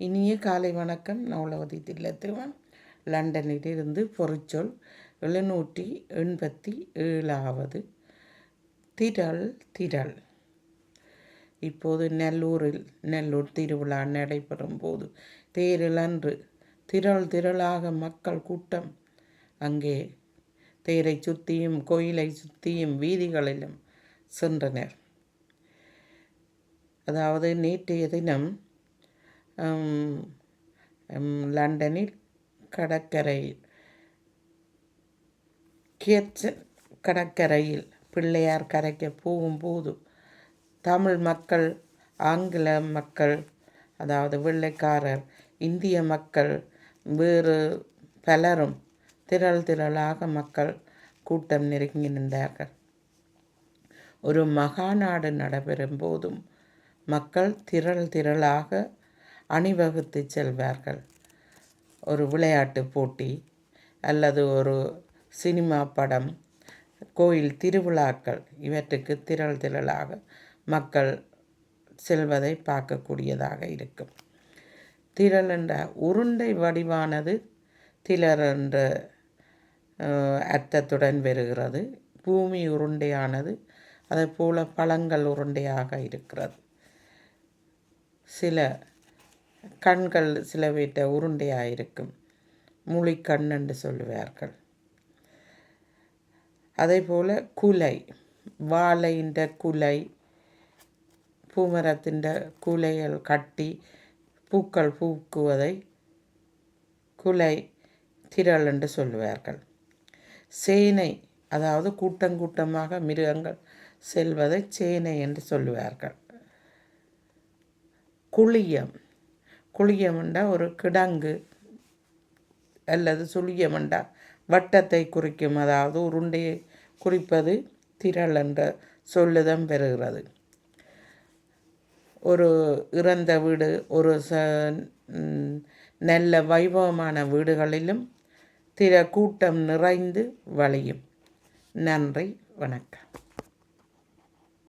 இனிய காலை வணக்கம். நவலவதி தில்லத்துவன் லண்டனிலிருந்து பொறிச்சொல் எழுநூற்றி எண்பத்தி ஏழாவது. திரள் திரள் இப்போது நெல்லூரில் நெல்லூர் திருவிழா நடைபெறும் போது தேரிலன்று திரள் திரளாக மக்கள் கூட்டம். அங்கே தேரை சுற்றியும் கோயிலை சுற்றியும் வீதிகளிலும் சென்றனர். அதாவது நேற்றைய தினம் லண்டனில் கடற்கரையில். கியர்ச்சன் கடற்கரையில் பிள்ளையார் கரைக்க போகும்போது தமிழ் மக்கள் ஆங்கில மக்கள் அதாவது வெள்ளைக்காரர் இந்திய மக்கள் வேறு பலரும் திரள் திரளாக மக்கள் கூட்டம் நெருங்கி நின்றார்கள். ஒரு மகாநாடு நடைபெறும் போதும் மக்கள் திரள் திரளாக அணிவகுத்து செல்வார்கள். ஒரு விளையாட்டு போட்டி அல்லது ஒரு சினிமா படம் கோயில் திருவிழாக்கள் இவற்றுக்கு திரள் திரளாக மக்கள் செல்வதை பார்க்கக்கூடியதாக இருக்கும். திரள் என்ற உருண்டை வடிவானது திலர் என்ற அர்த்தத்துடன் வருகிறது. பூமி உருண்டையானது அதை போல பழங்கள் உருண்டையாக இருக்கிறது. சில கண்கள் சில வீட்டை உருண்டையாக இருக்கும் முழிக்கண் என்று சொல்லுவார்கள். அதே போல் குலை வாழைன்ற குலை பூமரத்தின் குலைகள் கட்டி பூக்கள் பூக்குவதை குலை திரள் என்று சொல்லுவார்கள். சேனை அதாவது கூட்டங்கூட்டமாக மிருகங்கள் செல்வதை சேனை என்று சொல்லுவார்கள். குளியம் குளியம் ஒரு கிடங்கு அல்லது சுழியம் வட்டத்தை குறிக்கும் அதாவது உருண்டையை குறிப்பது திரள் என்ற சொல்லுதம் பெறுகிறது. ஒரு இறந்த வீடு ஒரு ச நல்ல வைபவமான வீடுகளிலும் திர கூட்டம் நிறைந்து வழியும். நன்றி வணக்கம்.